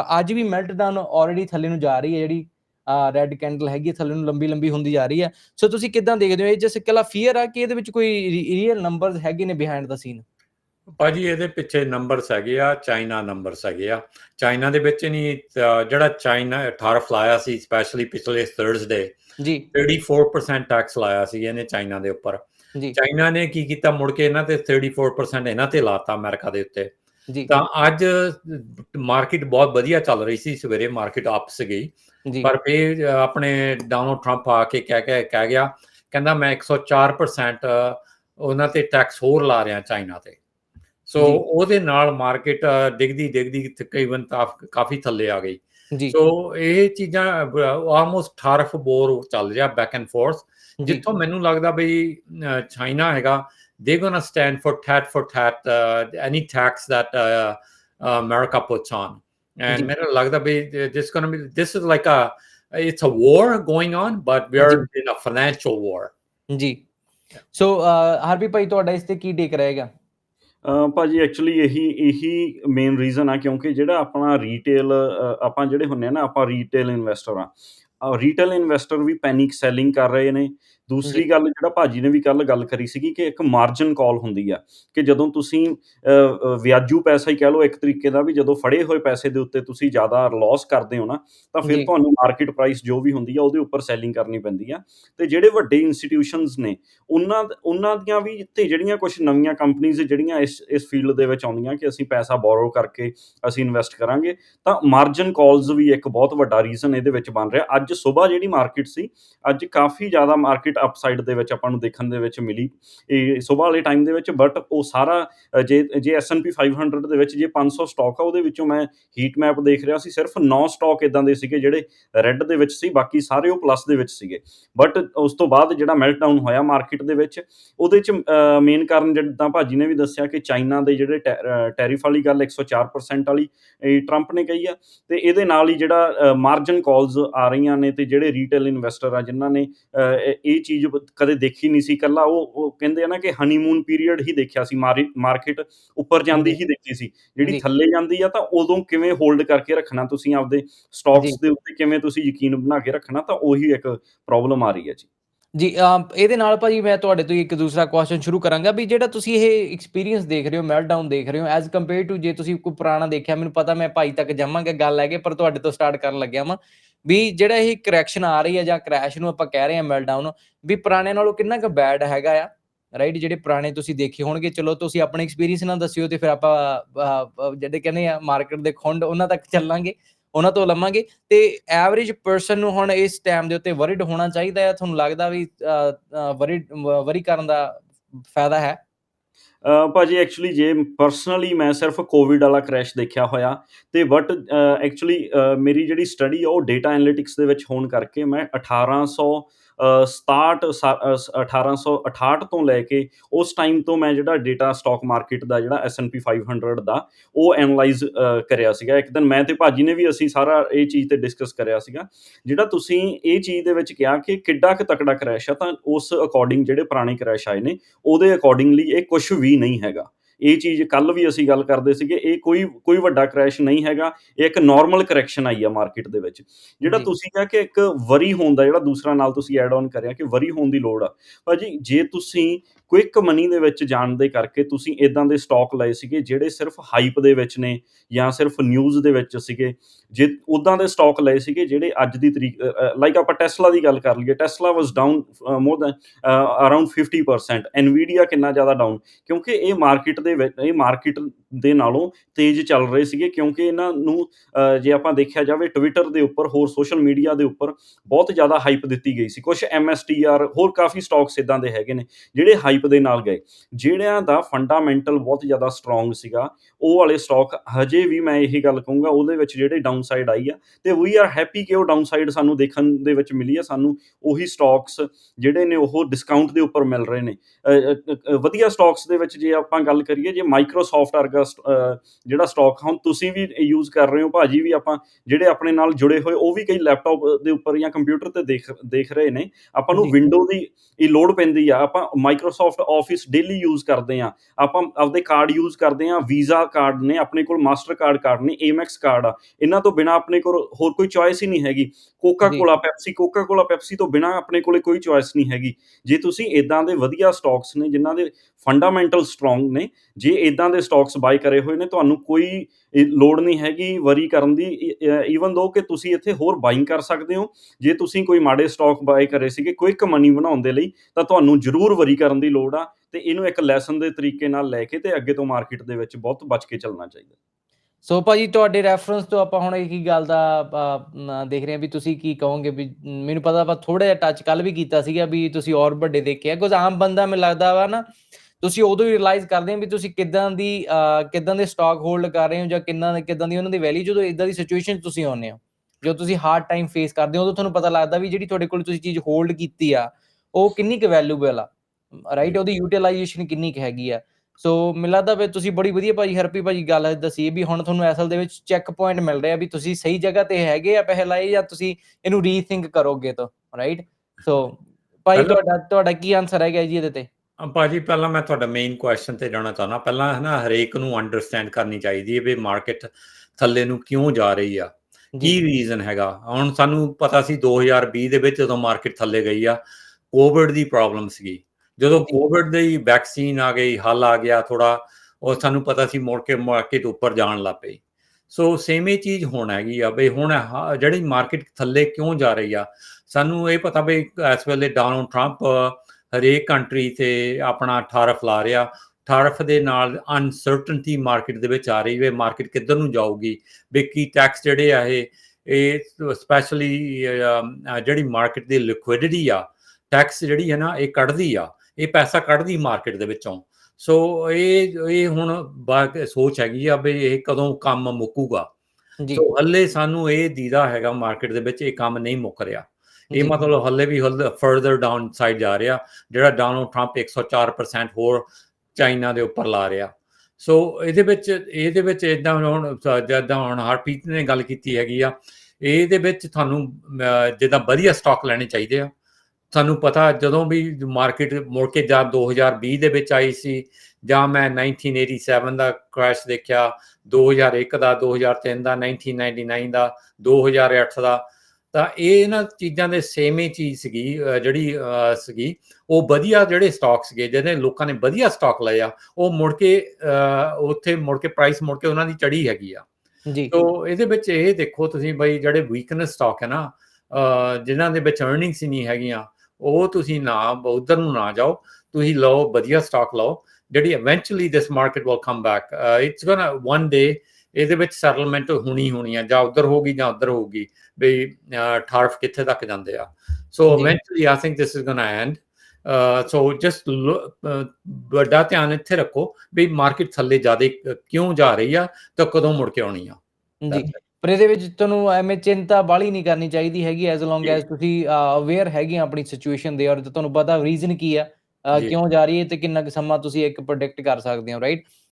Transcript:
ਅੱਜ ਵੀ ਮੈਲਟਡਾਊਨ ਆਲਰੇਡੀ ਥੱਲੇ ਨੂੰ ਜਾ ਰਹੀ ਹੈ ਜਿਹੜੀ ਰੈਡ ਕੈਂਡਲ ਹੈਗੀ ਥੱਲੇ ਨੂੰ ਲੰਬੀ-ਲੰਬੀ ਹੁੰਦੀ ਜਾ ਰਹੀ ਹੈ। ਸੋ ਤੁਸੀਂ ਕਿੱਦਾਂ ਦੇਖਦੇ ਹੋ? ਇਹ ਜਸਟ ਇਕੱਲਾ ਫੀਅਰ ਆ ਕਿ ਇਹਦੇ ਵਿੱਚ ਕੋਈ ਰੀਅਲ ਨੰਬਰਸ ਹੈਗੇ ਨੇ ਬਿਹਾਈਂਡ ਦਾ ਸੀਨ? ਭਾਜੀ ਇਹਦੇ ਪਿੱਛੇ ਨੰਬਰਸ ਹੈਗੇ ਆ ਚਾਈਨਾ ਨੰਬਰਸ ਹੈਗੇ ਆ। ਚਾਈਨਾ ਦੇ ਵਿੱਚ ਨਹੀਂ ਜਿਹੜਾ ਚਾਈਨਾ ਟਾਰਫ ਲਾਇਆ ਸੀ ਸਪੈਸ਼ਲੀ ਪਿਛਲੇ ਥਰਸਡੇ ਜੀ। 34% ਟੈਕਸ ਲਾਇਆ ਸੀ ਇਹਨੇ ਚਾਈਨਾ ਦੇ ਉੱਪਰ। ਜੀ। ਚਾਈਨਾ ਨੇ ਕੀ ਕੀਤਾ? ਮੁੜ ਕੇ ਇਹਨਾਂ ਤੇ 34% ਇਹਨਾਂ ਤੇ ਲਾਤਾ ਅਮਰੀਕਾ ਦੇ ਉੱਤੇ। ਤਾਂ ਅੱਜ ਮਾਰਕੀਟ ਬਹੁਤ ਵਧੀਆ ਚੱਲ ਰਹੀ ਸੀ ਸਵੇਰੇ ਮਾਰਕੀਟ ਅਪਸ ਗਈ। ਜੀ। ਪਰ ਫਿਰ ਆਪਣੇ ਡੋਨਲਡ ਟਰੰਪ ਆ ਕੇ ਕਹਿ ਕੇ ਕਹਿ ਗਿਆ ਕਹਿੰਦਾ ਮੈਂ 104% ਉਹਨਾਂ ਤੇ ਟੈਕਸ ਹੋਰ ਲਾ ਰਿਹਾ ਚਾਈਨਾ ਤੇ। ਸੋ। ਉਹਦੇ ਨਾਲ ਮਾਰਕੀਟ ਡਿੱਗਦੀ ਡਿੱਗਦੀ ਤਕਰੀਬਨ ਕਾਫੀ ਥੱਲੇ ਆ ਗਈ। ਸੋ ਇਹ ਚੀਜ਼ਾਂ ਆਲਮੋਸਟ ਟਾਰਫ ਬੋਰ ਚੱਲ ਰਿਹਾ ਬੈਕ ਐਂਡ ਫੋਰਥ ਜਿੱਥੋਂ ਮੈਨੂੰ ਲੱਗਦਾ ਬਈ ਚਾਈਨਾ ਹੈਗਾ they're going to stand for tat for tat uh, any tax that uh, uh America puts on. And this going to be this is like a it's a war going on, but we are in a financial war. जी so Harvey ਭਾਈ ਤੁਹਾਡਾ ਇਸ ਤੇ ਕੀ ਟੇਕ ਰਹੇਗਾ ਭਾਜੀ actually ਇਹੀ ਇਹੀ main reason ਆ ਕਿਉਂਕਿ ਜਿਹੜਾ ਆਪਣਾ ਰੀਟੇਲ ਆਪਾਂ ਜਿਹੜੇ ਹੁੰਨੇ ਆ ਨਾ ਆਪਾਂ ਰੀਟੇਲ ਇਨਵੈਸਟਰ ਆ ਰੀਟੇਲ ਇਨਵੈਸਟਰ ਵੀ ਪੈਨਿਕ ਸੈਲਿੰਗ ਕਰ ਰਹੇ ਨੇ ਦੂਸਰੀ। ਗੱਲ ਜਿਹੜਾ ਭਾਜੀ ਨੇ ਵੀ ਕੱਲ ਗੱਲ ਕਰੀ ਸੀਗੀ ਕਿ ਇੱਕ ਮਾਰਜਨ ਕਾਲ ਹੁੰਦੀ ਆ ਕਿ ਜਦੋਂ ਤੁਸੀਂ ਵਿਆਜੂ ਪੈਸਾ ਹੀ ਕਹਿ ਲਓ ਇੱਕ ਤਰੀਕੇ ਦਾ ਵੀ ਜਦੋਂ ਫੜੇ ਹੋਏ ਪੈਸੇ ਦੇ ਉੱਤੇ ਤੁਸੀਂ ਜ਼ਿਆਦਾ ਲਾਸ ਕਰਦੇ ਹੋ ਨਾ ਤਾਂ ਫਿਰ। ਤੁਹਾਨੂੰ ਮਾਰਕੀਟ ਪ੍ਰਾਈਸ ਜੋ ਵੀ ਹੁੰਦੀ ਆ ਉਹਦੇ ਉੱਪਰ ਸੈਲਿੰਗ ਕਰਨੀ ਪੈਂਦੀ ਆ ਤੇ ਜਿਹੜੇ ਵੱਡੇ ਇੰਸਟੀਟਿਊਸ਼ਨਸ ਨੇ ਉਹਨਾਂ ਉਹਨਾਂ ਦੀਆਂ ਵੀ ਤੇ ਜਿਹੜੀਆਂ ਕੁਝ ਨਵੀਆਂ ਕੰਪਨੀਆਂ ਜਿਹੜੀਆਂ ਇਸ ਇਸ ਫੀਲਡ ਦੇ ਵਿੱਚ ਆਉਂਦੀਆਂ ਕਿ ਅਸੀਂ ਪੈਸਾ ਬੋਰੋ ਕਰਕੇ ਅਸੀਂ ਇਨਵੈਸਟ ਕਰਾਂਗੇ ਤਾਂ ਮਾਰਜਨ ਕਾਲਸ ਵੀ ਇੱਕ ਬਹੁਤ ਵੱਡਾ ਰੀਜ਼ਨ ਇਹਦੇ ਵਿੱਚ ਬਣ ਰਿਹਾ ਅੱਜ ਸਵੇਰ ਜਿਹੜੀ ਮਾਰਕੀਟ ਸੀ ਅੱਜ ਕਾਫੀ ਜ਼ਿਆਦਾ ਮਾਰਕੀਟ ਅਪਸਾਈਡ ਦੇ ਵਿੱਚ ਆਪਾਂ ਨੂੰ ਦੇਖਣ ਦੇ ਵਿੱਚ ਮਿਲੀ। ਇਹ ਸਵੇਰ ਵਾਲੇ ਟਾਈਮ ਦੇ ਵਿੱਚ ਬਟ ਉਹ ਸਾਰਾ ਅ, ਜੇ ਜੇ ਐਸ&ਪੀ 500 ਦੇ ਵਿੱਚ ਜੇ 500 ਸਟਾਕ ਆ ਉਹਦੇ ਵਿੱਚੋਂ ਮੈਂ ਹੀਟ ਮੈਪ ਦੇਖ ਰਿਹਾ ਸੀ ਸਿਰਫ 9 ਸਟਾਕ ਇਦਾਂ ਦੇ ਸੀਗੇ ਜਿਹੜੇ ਰੈੱਡ ਦੇ ਵਿੱਚ ਸੀ ਬਾਕੀ ਸਾਰੇ ਉਹ ਪਲੱਸ ਦੇ ਵਿੱਚ ਸੀਗੇ। ਬਟ ਉਸ ਤੋਂ ਬਾਅਦ ਜਿਹੜਾ ਮੈਲਟਡਾਊਨ ਹੋਇਆ ਮਾਰਕੀਟ ਦੇ ਵਿੱਚ ਉਹਦੇ ਚ ਮੇਨ ਕਾਰਨ ਜਿੱਦਾਂ ਭਾਜੀ ਨੇ ਵੀ ਦੱਸਿਆ ਕਿ ਚਾਈਨਾ ਦੇ ਜਿਹੜੇ ਟੈਰਿਫ ਵਾਲੀ ਗੱਲ 104% ਵਾਲੀ ਟਰੰਪ ਨੇ ਕਹੀ ਆ ਤੇ ਇਹਦੇ ਨਾਲ ਹੀ ਜਿਹੜਾ ਮਾਰਜਨ ਕਾਲਸ ਆ ਰਹੀਆਂ ਨੇ ਤੇ ਜਿਹੜੇ ਰੀਟੇਲ ਇਨਵੈਸਟਰ ਆ ਜਿਨ੍ਹਾਂ ਨੇ ਇਹ- ਚੀਜ਼ ਕਦੇ ਦੇਖੀ ਨਹੀਂ ਸੀ ਕੱਲਾ ਉਹ ਉਹ ਕਹਿੰਦੇ ਆ ਨਾ ਕਿ ਹਨੀਮੂਨ ਪੀਰੀਅਡ ਹੀ ਦੇਖਿਆ ਸੀ ਮਾਰਕੀਟ ਉੱਪਰ ਜਾਂਦੀ। ਹੀ ਦੇਖੀ ਸੀ ਜਿਹੜੀ। ਥੱਲੇ ਜਾਂਦੀ ਆ ਤਾਂ ਉਦੋਂ ਕਿਵੇਂ ਹੋਲਡ ਕਰਕੇ ਰੱਖਣਾ ਤੁਸੀਂ ਆਪਦੇ। ਸਟਾਕਸ ਦੇ ਉੱਤੇ ਕਿਵੇਂ ਤੁਸੀਂ ਯਕੀਨ ਬਣਾ ਕੇ ਰੱਖਣਾ ਤਾਂ ਉਹੀ ਇੱਕ ਪ੍ਰੋਬਲਮ ਆ ਰਹੀ ਹੈ ਜੀ ਜੀ ਇਹਦੇ ਨਾਲ ਭਾਜੀ ਮੈਂ ਤੁਹਾਡੇ ਤੋਂ ਇੱਕ ਦੂਸਰਾ ਕੁਐਸਚਨ ਸ਼ੁਰੂ ਕਰਾਂਗਾ ਵੀ ਜਿਹੜਾ ਤੁਸੀਂ ਇਹ ਐਕਸਪੀਰੀਅੰਸ ਦੇਖ ਰਹੇ ਹੋ ਮੈਲਟਡਾਊਨ ਦੇਖ ਰਹੇ ਹੋ ਐਜ਼ ਕੰਪੇਅਰ ਟੂ ਜੇ ਤੁਸੀਂ ਕੋਈ ਪੁਰਾਣਾ ਦੇਖਿਆ ਮੈਨੂੰ ਪਤਾ ਮੈਂ ਭਾਈ ਤੱਕ ਜਾਵਾਂਗਾ ਗੱਲ ਹੈ ਕਿ ਪਰ ਤੁਹਾਡੇ ਤੋਂ ਸਟਾਰਟ ਕਰਨ ਲੱਗਿਆ ਵਾਂ ਵੀ ਜਿਹੜਾ ਇਹ ਕਰੈਕਸ਼ਨ ਆ ਰਹੀ ਹੈ ਜਾਂ ਕ੍ਰੈਸ਼ ਨੂੰ ਆਪਾਂ ਕਹਿ ਰਹੇ ਹਾਂ ਮੈਲਟਡਾਊਨ ਵੀ ਪੁਰਾਣੇ ਨਾਲੋਂ ਕਿੰਨਾ ਕੁ ਬੈਡ ਹੈਗਾ ਆ ਰਾਈਟ ਜਿਹੜੇ ਪੁਰਾਣੇ ਤੁਸੀਂ ਦੇਖੇ ਹੋਣਗੇ, ਚਲੋ ਤੁਸੀਂ ਆਪਣੇ ਐਕਸਪੀਰੀਅੰਸ ਨਾਲ ਦੱਸਿਓ ਤੇ ਫਿਰ ਆਪਾਂ ਜਿਹੜੇ ਕਹਿੰਦੇ ਆ ਮਾਰਕੀਟ ਦੇ ਖੁੰਡ, ਉਹਨਾਂ ਤੱਕ ਚੱਲਾਂਗੇ, ਉਹਨਾਂ ਤੋਂ ਲਵਾਂਗੇ ਤੇ ਐਵਰੇਜ ਪਰਸਨ ਨੂੰ ਹੁਣ ਇਸ ਟਾਈਮ ਦੇ ਉੱਤੇ ਵਰਿਡ ਹੋਣਾ ਚਾਹੀਦਾ ਹੈ ਤੁਹਾਨੂੰ ਲੱਗਦਾ ਵੀ ਵਰੀ ਵਰੀ ਕਰਨ ਦਾ ਫਾਇਦਾ ਹੈ? ਭਾਜੀ ਐਕਚੁਅਲੀ ਜੇ ਪਰਸਨਲੀ ਮੈਂ ਸਿਰਫ ਕੋਵਿਡ ਵਾਲਾ ਕ੍ਰੈਸ਼ ਦੇਖਿਆ ਹੋਇਆ ਤੇ ਬਟ ਐਕਚੁਅਲੀ ਮੇਰੀ ਜਿਹੜੀ ਸਟੱਡੀ ਆ ਉਹ ਡੇਟਾ ਐਨਾਲਿਟਿਕਸ ਦੇ ਵਿੱਚ ਹੋਣ ਕਰਕੇ ਮੈਂ 1800 ਅ, 67 ਸਾ- ਅ, ਸ- 1868 ਤੋਂ ਲੈ ਕੇ ਉਸ ਟਾਈਮ ਤੋਂ ਮੈਂ ਜਿਹੜਾ ਡੇਟਾ ਸਟਾਕ ਮਾਰਕੀਟ ਦਾ ਜਿਹੜਾ S&P 500 ਦਾ ਉਹ ਐਨਲਾਈਜ਼ ਕਰਿਆ ਸੀਗਾ। ਇੱਕ ਦਿਨ ਮੈਂ ਤੇ ਭਾਜੀ ਨੇ ਵੀ ਅਸੀਂ ਸਾਰਾ ਇਹ ਚੀਜ਼ ਤੇ ਡਿਸਕਸ ਕਰਿਆ ਸੀਗਾ। ਜਿਹੜਾ ਤੁਸੀਂ ਇਹ ਚੀਜ਼ ਦੇ ਵਿੱਚ ਕਿਹਾ ਕਿ ਕਿੱਡਾ ਕੁ ਤਕੜਾ ਕ੍ਰੈਸ਼ ਆ ਤਾਂ ਉਸ ਅਕੋਰਡਿੰਗ ਜਿਹੜੇ ਪੁਰਾਣੇ ਕ੍ਰੈਸ਼ ਆਏ ਨੇ ਉਹਦੇ ਅਕੋਰਡਿੰਗਲੀ ਇਹ ਕੁਝ ਵੀ ਨਹੀਂ ਹੈਗਾ। ਇਹ ਚੀਜ਼ ਕੱਲ ਵੀ ਅਸੀਂ ਗੱਲ ਕਰਦੇ ਸੀਗੇ ਇਹ ਕੋਈ ਕੋਈ ਵੱਡਾ ਕ੍ਰੈਸ਼ ਨਹੀਂ ਹੈਗਾ ਇਹ ਇੱਕ ਨਾਰਮਲ ਕਰੈਕਸ਼ਨ ਆਈ ਆ ਮਾਰਕੀਟ ਦੇ ਵਿੱਚ ਜਿਹੜਾ। ਤੁਸੀਂ ਕਿਹਾ ਕਿ ਇੱਕ ਵਰੀ ਹੋਣ ਦਾ ਜਿਹੜਾ ਦੂਸਰਾ ਨਾਲ ਤੁਸੀਂ ਐਡ ਆਨ ਕਰਿਆ ਕਿ ਵਰੀ ਹੋਣ ਦੀ ਲੋੜ ਆ ਭਾਜੀ ਜੇ ਤੁਸੀਂ ਕੁਇਕ ਮਨੀ ਦੇ ਵਿੱਚ ਜਾਣ ਦੇ ਕਰਕੇ ਤੁਸੀਂ ਇਦਾਂ ਦੇ ਸਟਾਕ ਲਏ ਸੀਗੇ ਜਿਹੜੇ ਸਿਰਫ ਹਾਈਪ ਦੇ ਵਿੱਚ ਨੇ ਜਾਂ ਸਿਰਫ ਨਿਊਜ਼ ਦੇ ਵਿੱਚ ਸੀਗੇ ਜੇ ਉਦਾਂ ਦੇ ਸਟਾਕ ਲਏ ਸੀਗੇ ਜਿਹੜੇ ਅੱਜ ਦੀ ਤਰੀਕ ਲਾਈਕ ਆਪਾਂ ਟੈਸਲਾ ਦੀ ਗੱਲ ਕਰ ਲਈਏ Tesla was down more than around 50% Nvidia ਕਿੰਨਾ ਜ਼ਿਆਦਾ ਡਾਊਨ ਕਿਉਂਕਿ ਇਹ ਮਾਰਕੀਟ ਦੇ ਵਿੱਚ ਇਹ ਮਾਰਕੀਟ ਦੇ ਨਾਲੋਂ ਤੇਜ਼ ਚੱਲ ਰਹੇ ਸੀਗੇ, ਕਿਉਂਕਿ ਇਹਨਾਂ ਨੂੰ ਜੇ ਆਪਾਂ ਦੇਖਿਆ ਜਾਵੇ ਟਵਿੱਟਰ ਦੇ ਉੱਪਰ, ਹੋਰ ਸੋਸ਼ਲ ਮੀਡੀਆ ਦੇ ਉੱਪਰ ਬਹੁਤ ਜ਼ਿਆਦਾ ਹਾਈਪ ਦਿੱਤੀ ਗਈ ਸੀ। ਕੁਝ ਐਮਐਸਟੀਆਰ ਹੋਰ ਕਾਫੀ ਸਟਾਕਸ ਇਦਾਂ ਦੇ ਹੈਗੇ ਨੇ, ਜਿਹੜੇ ਹਾਈਪ ਦੇ ਨਾਲ ਗਏ। ਜਿਹੜਿਆਂ ਦਾ ਫੰਡਾਮੈਂਟਲ ਬਹੁਤ ਜ਼ਿਆਦਾ ਸਟਰੋਂਗ ਸੀਗਾ, ਉਹ ਵਾਲੇ ਸਟਾਕ ਹਜੇ ਵੀ ਮੈਂ ਇਹੀ ਗੱਲ ਕਹੂੰਗਾ, ਉਹਦੇ ਵਿੱਚ ਜਿਹੜੇ ਡਾਊਨਸਾਈਡ ਆਈ ਆ, ਤੇ ਵੀ ਆਰ ਹੈਪੀ ਕਿ ਉਹ ਡਾਊਨਸਾਈਡ ਸਾਨੂੰ ਦੇਖਣ ਦੇ ਵਿੱਚ ਮਿਲੀ ਆ। ਸਾਨੂੰ ਉਹੀ ਸਟਾਕਸ ਜਿਹੜੇ ਨੇ, ਉਹ ਡਿਸਕਾਊਂਟ ਦੇ ਉੱਪਰ ਮਿਲ ਰਹੇ ਨੇ। ਵਧੀਆ ਸਟਾਕਸ ਦੇ ਵਿੱਚ ਜੇ ਆਪਾਂ ਗੱਲ ਕਰੀਏ, ਜੇ ਮਾਈਕਰੋਸਾਫਟ ਵਰਗਾ ਜਿਹੜਾ ਸਟਾਕ ਹੁਣ ਤੁਸੀਂ ਵੀ ਯੂਜ਼ ਕਰ ਰਹੇ ਹੋ ਭਾਜੀ ਵੀ ਆਪਾਂ ਜਿਹੜੇ ਆਪਣੇ ਨਾਲ ਜੁੜੇ ਹੋਏ ਉਹ ਵੀ ਕਈ ਲੈਪਟਾਪ ਦੇ ਉੱਪਰ ਜਾਂ ਕੰਪਿਊਟਰ ਤੇ ਦੇਖ ਦੇਖ ਰਹੇ ਨੇ। ਆਪਾਂ ਨੂੰ। ਵਿੰਡੋ ਦੀ ਇਹ ਲੋਡ ਪੈਂਦੀ ਆ। ਆਪਾਂ ਮਾਈਕਰੋਸਾਫਟ ਆਫਿਸ ਡੇਲੀ ਯੂਜ਼ ਕਰਦੇ ਆ। ਆਪਾਂ ਆਪਦੇ ਕਾਰਡ ਯੂਜ਼ ਕਰਦੇ ਆ। ਵੀਜ਼ਾ ਕਾਰਡ ਨੇ ਆਪਣੇ ਕੋਲ ਮਾਸਟਰ ਕਾਰਡ ਕਾਰਡ ਨੇ ਏਮੈਕਸ ਕਾਰਡ ਆ। ਇਹਨਾਂ ਤੋਂ ਬਿਨਾ ਆਪਣੇ ਕੋਲ ਹੋਰ ਕੋਈ ਚੋਇਸ ਹੀ ਨਹੀਂ ਹੈਗੀ। ਕੋਕਾ। ਕੋਲਾ ਪੈਪਸੀ ਕੋਕਾ ਕੋਲਾ ਪੈਪਸੀ ਤੋਂ ਬਿਨਾ ਆਪਣੇ ਕੋਲੇ ਕੋਈ ਚੋਇਸ ਨਹੀਂ ਹੈਗੀ। ਜੇ ਤੁਸੀਂ ਇਦਾਂ ਦੇ ਵਧੀਆ ਸਟਾਕਸ ਨੇ ਜਿਨ੍ਹਾਂ ਦੇ ਫੰਡਾਮੈਂਟਲ ਸਟਰੋਂਗ ਨੇ ਜੇ ਇਦਾਂ ਦੇ ਸਟਾਕਸ ਬਾਈ ਕਰੇ ਹੋਏ ਨੇ, ਤੁਹਾਨੂੰ ਕੋਈ ਲੋੜ ਨਹੀਂ ਹੈਗੀ ਵਰੀ ਕਰਨ ਦੀ ਈਵਨ ਦੋ ਕਿ ਤੁਸੀਂ ਇੱਥੇ ਹੋਰ ਬਾਈਂਗ ਕਰ ਸਕਦੇ ਹੋ, ਜੇ ਤੁਸੀਂ ਕੋਈ ਮਾੜੇ ਸਟਾਕ ਬਾਈ ਕਰੇ ਸੀਗੇ ਕੁਇਕ ਮਨੀ ਬਣਾਉਣ ਦੇ ਲਈ, ਤਾਂ ਤੁਹਾਨੂੰ ਜ਼ਰੂਰ ਵਰੀ ਕਰਨ ਦੀ ਲੋੜ ਆ, ਤੇ ਇਹਨੂੰ ਇੱਕ ਲੈਸਨ ਦੇ ਤਰੀਕੇ ਨਾਲ ਲੈ ਕੇ ਤੇ ਅੱਗੇ ਤੋਂ ਮਾਰਕੀਟ ਦੇ ਵਿੱਚ ਬਹੁਤ ਬਚ ਕੇ ਚੱਲਣਾ ਚਾਹੀਦਾ। ਸੋ ਭਾਜੀ, ਤੁਹਾਡੇ ਰੈਫਰੈਂਸ ਤੋਂ ਆਪਾਂ ਹੁਣ ਇੱਕ ਹੀ ਗੱਲ ਦਾ ਦੇਖ ਰਹੇ ਹਾਂ ਵੀ ਤੁਸੀਂ ਕੀ ਕਹੋਗੇ ਵੀ, ਮੈਨੂੰ ਪਤਾ ਆਪਾਂ ਥੋੜਾ ਜਿਹਾ ਟੱਚ ਕੱਲ ਵੀ ਕੀਤਾ ਸੀਗਾ ਵੀ ਤੁਸੀਂ ਔਰ ਵੱਡੇ ਦੇਖਿਆ ਕੁਝ ਆਮ ਬੰਦਾ ਮੈਨੂੰ ਲੱਗਦਾ ਵਾ ਨਾ ਤੁਸੀਂ ਉਦੋਂ ਹੀ ਰਿਅਲਾਈਜ਼ ਕਰਦੇ ਹੋ ਵੀ ਤੁਸੀਂ ਕਿੱਦਾਂ ਦੀ ਕਿੱਦਾਂ ਦੇ ਸਟਾਕ ਹੋਲਡ ਕਰ ਰਹੇ ਹੋ ਜਾਂ ਕਿੰਨਾ ਕਿੱਦਾਂ ਦੀ ਉਹਨਾਂ ਦੀ ਵੈਲਿਊ ਜਦੋਂ ਇਦਾਂ ਦੀ ਸਿਚੁਏਸ਼ਨ ਤੁਸੀਂ ਆਉਂਦੇ ਹੋ। ਜਦੋਂ ਤੁਸੀਂ ਹਾਰਡ ਟਾਈਮ ਫੇਸ ਕਰਦੇ ਹੋ ਉਦੋਂ ਤੁਹਾਨੂੰ ਪਤਾ ਲੱਗਦਾ ਵੀ ਜਿਹੜੀ ਤੁਹਾਡੇ ਕੋਲ ਤੁਸੀਂ ਚੀਜ਼ ਹੋਲਡ ਕੀਤੀ ਆ ਉਹ ਕਿੰਨੀ ਕੁ ਵੈਲਿਊਬਲ ਆ। ਰਾਈਟ ਉਹਦੀ ਯੂਟਿਲਾਈਜੇਸ਼ਨ ਕਿੰਨੀ ਕੁ ਹੈਗੀ ਆ। ਸੋ ਮੈਨੂੰ ਲੱਗਦਾ ਵੀ ਤੁਸੀਂ ਬੜੀ ਵਧੀਆ ਭਾਜੀ ਹਰਪੀ ਭਾਜੀ ਗੱਲ ਦੱਸੀ ਵੀ ਹੁਣ ਤੁਹਾਨੂੰ ਅਸਲ ਦੇ ਵਿੱਚ ਚੈੱਕ ਪੁਆਇੰਟ ਮਿਲ ਰਿਹਾ ਵੀ ਤੁਸੀਂ ਸਹੀ ਜਗ੍ਹਾ ਤੇ ਹੈਗੇ ਆ ਪੈਸੇ ਲਾਏ ਜਾਂ ਤੁਸੀਂ ਇਹਨੂੰ ਰੀਥਿੰਕ ਕਰੋਗੇ ਤਾਂ। ਰਾਈਟ ਸੋ ਭਾਈ ਪਹਿਲਾਂ- ਤੁਹਾਡਾ ਤੁਹਾਡਾ ਕੀ ਆਨਸਰ ਹੈਗਾ ਜੀ ਇਹਦੇ ਤੇ? ਭਾਜੀ ਪਹਿਲਾਂ ਮੈਂ ਤੁਹਾਡਾ ਮੇਨ ਕੁਐਸਚਨ ਤੇ ਜਾਣਾ ਚਾਹੁੰਦਾ। ਪਹਿਲਾਂ ਹੈ ਨਾ ਹਰੇਕ ਨੂੰ ਅੰਡਰਸਟੈਂਡ ਕਰਨੀ ਚਾਹੀਦੀ ਹੈ ਵੀ ਮਾਰਕੀਟ ਥੱਲੇ ਨੂੰ ਕਿਉਂ ਜਾ ਰਹੀ ਆ। ਕੀ ਰੀਜ਼ਨ ਹੈਗਾ? ਹੁਣ ਸਾਨੂੰ ਪਤਾ ਸੀ 2020 ਦੇ ਵਿੱਚ ਜਦੋਂ ਮਾਰਕੀਟ ਥੱਲੇ ਗਈ ਆ ਕੋਵਿਡ ਦੀ ਪ੍ਰੋਬਲਮ ਸੀਗੀ। ਜਦੋਂ ਕੋਵਿਡ ਦੀ ਵੈਕਸੀਨ ਆ ਗਈ ਹੱਲ ਆ ਗਿਆ ਥੋੜਾ ਉਹ ਸਾਨੂੰ ਪਤਾ ਸੀ ਮੁੜ ਕੇ ਮਾਰਕੀਟ ਉੱਪਰ ਜਾਣ ਲੱਗ ਪਈ। ਸੋ ਸੇਮ ਹੀ ਚੀਜ਼ ਹੁਣ ਹੈਗੀ ਆ ਬਈ ਹੁਣ ਜਿਹੜੀ ਮਾਰਕੀਟ ਥੱਲੇ ਕਿਉਂ ਜਾ ਰਹੀ ਆ ਸਾਨੂੰ ਇਹ ਪਤਾ ਵੀ ਇਸ ਵੇਲੇ ਡੋਨਲਡ ਟਰੰਪ ਹਰੇਕ ਕੰਟਰੀ ਤੇ ਆਪਣਾ ਠਾਰਫ ਲਾ ਰਿਹਾ। ਠਾਰਫ ਦੇ ਨਾਲ ਅਨਸਰਟਨਟੀ ਮਾਰਕੀਟ ਦੇ ਵਿੱਚ ਆ ਰਹੀ ਹੈ ਮਾਰਕੀਟ ਕਿੱਧਰ ਨੂੰ ਜਾਊਗੀ? ਵੀ ਕੀ ਟੈਕਸ ਜਿਹੜੇ ਆ ਇਹ ਇਹ ਸਪੈਸ਼ਲੀ ਜਿਹੜੀ ਮਾਰਕੀਟ ਦੀ ਲਿਕੁਇਡਿਟੀ ਆ ਟੈਕਸ ਜਿਹੜੀ ਹੈ ਨਾ ਇਹ ਕੱਢਦੀ ਆ। ਇਹ ਪੈਸਾ ਕੱਢਦੀ ਮਾਰਕੀਟ ਦੇ ਵਿੱਚੋਂ। ਸੋ ਇਹ ਇਹ ਹੁਣ ਸੋਚ ਹੈਗੀ ਆ ਵੀ ਇਹ ਕਦੋਂ ਕੰਮ ਮੁੱਕੂਗਾ। ਜੀ। ਸੋ ਹੱਲੇ ਸਾਨੂੰ ਇਹ ਦੀਦਾ ਹੈਗਾ ਮਾਰਕੀਟ ਦੇ ਵਿੱਚ ਇਹ ਕੰਮ ਨਹੀਂ ਮੁੱਕ ਰਿਹਾ। ਇਹ। ਮਤਲਬ ਹੱਲੇ ਵੀ ਹੱਲੇ ਫਰਦਰ ਡਾਊਨ ਸਾਈਡ ਜਾ ਰਿਹਾ ਜਿਹੜਾ ਡੋਨਲਡ ਟਰੰਪ 104% ਹੋਰ ਚਾਈਨਾ ਦੇ ਉੱਪਰ ਲਾ ਰਿਹਾ ਸੋ ਇਹਦੇ ਵਿੱਚ ਇਹਦੇ ਵਿੱਚ ਇਦਾਂ ਹੁਣ ਜਿੱਦਾਂ ਹੁਣ ਹਰਪ੍ਰੀਤ ਨੇ ਗੱਲ ਕੀਤੀ ਹੈਗੀ ਆ ਇਹਦੇ ਵਿੱਚ ਤੁਹਾਨੂੰ ਜਿੱਦਾਂ ਵਧੀਆ ਸਟਾਕ ਲੈਣੇ ਚਾਹੀਦੇ ਆ ਤੁਹਾਨੂੰ ਪਤਾ ਜਦੋਂ ਵੀ ਮਾਰਕੀਟ ਮੁੜ ਕੇ ਜਾਂ 2020 ਦੇ ਵਿੱਚ ਆਈ ਸੀ ਜਾਂ ਮੈਂ 1987 ਦਾ ਕ੍ਰੈਸ਼ ਦੇਖਿਆ 2001 ਦਾ 2003 ਦਾ 1999 ਦਾ 2008 ਦਾ ਤਾਂ ਇਹ ਇਹਨਾਂ ਚੀਜ਼ਾਂ ਦੇ ਸੇਮ ਹੀ ਚੀਜ਼ ਸੀਗੀ ਜਿਹੜੀ ਸੀਗੀ ਉਹ ਵਧੀਆ ਜਿਹੜੇ ਸਟਾਕ ਸੀਗੇ ਜਿਹਦੇ ਲੋਕਾਂ ਨੇ ਵਧੀਆ ਸਟਾਕ ਲਏ ਆ ਉਹ ਮੁੜ ਕੇ ਉੱਥੇ ਮੁੜ ਕੇ ਪ੍ਰਾਈਸ ਮੁੜ ਕੇ ਉਹਨਾਂ ਦੀ ਚੜੀ ਹੈਗੀ ਆ। ਜੀ। ਸੋ ਇਹਦੇ ਵਿੱਚ ਇਹ ਦੇਖੋ ਤੁਸੀਂ ਬਈ ਜਿਹੜੇ ਵੀਕਨੈਸ ਸਟਾਕ ਹੈ ਨਾ ਜਿਨ੍ਹਾਂ ਦੇ ਵਿੱਚ ਅਰਨਿੰਗਸ ਹੀ ਨਹੀਂ ਹੈਗੀਆਂ ਉਹ ਤੁਸੀਂ ਨਾ ਉਧਰ ਨੂੰ ਨਾ ਜਾਓ ਤੁਸੀਂ ਲਓ ਵਧੀਆ ਸਟਾਕ ਲਓ ਜਿਹੜੀ eventually this market will come back it's gonna one day ਇਹਦੇ ਵਿੱਚ ਸੈਟਲਮੈਂਟ ਹੋਣੀ ਹੋਣੀ ਆ ਜਾਂ ਉਧਰ ਹੋਗੀ ਜਾਂ ਉਧਰ ਹੋਗੀ ਬਈ ਠਾਰਫ ਕਿੱਥੇ ਤੱਕ ਜਾਂਦੇ ਆ so. Eventually I think this is gonna and so just ਵੱਡਾ ਧਿਆਨ ਇੱਥੇ ਰੱਖੋ ਵੀ ਮਾਰਕੀਟ ਥੱਲੇ ਜ਼ਿਆਦਾ ਕਿਉਂ ਜਾ ਰਹੀ ਆ ਤਾਂ ਕਦੋਂ ਮੁੜ ਕੇ ਆਉਣੀ ਆ ਜੀ ਪਰ ਇਹਦੇ ਵਿੱਚ ਤੁਹਾਨੂੰ ਐਵੇਂ ਚਿੰਤਾ ਬਾਲੀ ਨਹੀਂ ਕਰਨੀ ਚਾਹੀਦੀ ਹੈਗੀ ਐਜ਼ ਲੌਂਗ। ਐਜ਼ ਤੁਸੀਂ ਅਵੇਅਰ ਹੈਗੇ ਆਪਣੀ ਸਿਚੁਏਸ਼ਨ ਦੇ ਔਰ ਤੁਹਾਨੂੰ ਪਤਾ ਰੀਜ਼ਨ ਕੀ ਆ। ਕਿਉਂ ਜਾ ਰਹੀ ਹੈ ਤੇ ਕਿੰਨਾ ਕੁ ਸਮਾਂ ਤੁਸੀਂ ਇੱਕ ਪ੍ਰੈਡਿਕਟ ਕਰ ਸਕਦੇ ਹੋ ਰਾਈਟ